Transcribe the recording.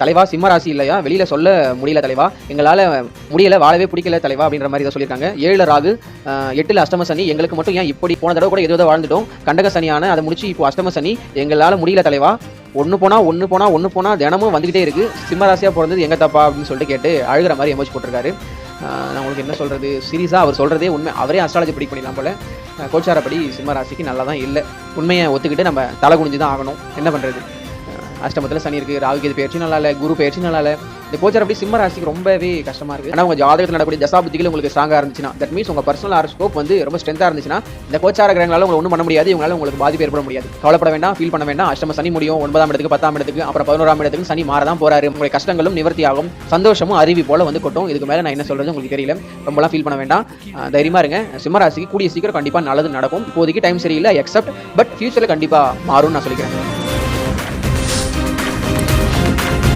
தலைவா சிம்ம ராசி இல்லையா? வெளியில சொல்ல முடியல தலைவா. எங்களால முடியல வாழவே பிடிக்கல தலைவா அப்படின்ற மாதிரி இதை சொல்லியிருக்காங்க. ஏழுல ராகு எட்டுல அஷ்டம சனி. எங்களுக்கு மட்டும் ஏன் இப்படி போன தடவை கூட எதோ வாழ்ந்துட்டோம். கண்டக சனியான அதை முடிச்சு இப்போ அஷ்டம சனி. எங்களால முடியல தலைவா. ஒன்று போனால் ஒன்று போனால் ஒன்று போனால் தினமும் வந்துகிட்டே இருக்கு. சிம்மராசியாக பிறந்தது எங்க தப்பா அப்படின்னு சொல்லிட்டு கேட்டு அழுகிற மாதிரி எமோஜ் போட்டிருக்காரு. நான் உங்களுக்கு என்ன சொல்கிறது சீரியஸாக அவர் சொல்கிறதே உண்மை. அவரே அஸ்ட்ராலஜி படி பண்ணிடலாம் போல. கோச்சாரப்படி சிம்ம ராசிக்கு நல்லா தான் இல்லை. உண்மையை ஒத்துக்கிட்டு நம்ம தலை குனிஞ்சு தான் ஆகணும். என்ன பண்ணுறது அஷ்டமத்தில் சனி இருக்குது ராகு கேது பயிற்சி நல்லா இல்லை குரு பயிற்சி நல்லா இல்லை இந்த கோச்சர் அப்படி சிம்ம ராசிக்கு ரொம்பவே கஷ்டமா இருக்கு. ஆனால் உங்க ஜாதகத்தில் நடக்கூடிய தசாபுத்திகள் உங்களுக்கு ஸ்ட்ராங்காக இருந்துச்சுன்னா தட் மீன்ஸ் உங்க பர்சனல் ஆரோஸ்கோப் வந்து ரொம்ப ஸ்ட்ரென்த்தாக இருந்துச்சுன்னா இந்த கோச்சார கிரகங்களால் உங்களை ஒன்றும் பண்ண முடியாது இவங்களால உங்களுக்கு பாதிப்பு ஏற்பட முடியாது. கவலைப்பட வேண்டாம் ஃபீல் பண்ண வேண்டாம். அஷ்டம சனி முடியும் ஒன்பதாம் இடத்துக்கு பத்தாம் இடத்துக்கு அப்புறம் பதினோராம் இடத்துக்கு சனி மாறதான் போறாரு. உங்களுடைய கஷ்டங்களும் நிவர்த்தி ஆகும் சந்தோஷமும் அருவி போல வந்து கொட்டும். இதுக்கு மேலே நான் என்ன சொல்றது உங்களுக்கு தெரியல. ரொம்பலாம் ஃபீல் பண்ண வேண்டாம். தைரியமா இருங்க. சிம்மராசிக்கு கூடிய சீக்கிரம் கண்டிப்பாக நல்லது நடக்கும். இப்போதைக்கு டைம் சரியில்லை எக்ஸப்ட் பட் ஃபியூச்சர்ல கண்டிப்பாக மாறும்னு நான் சொல்லிக்கிறேன்.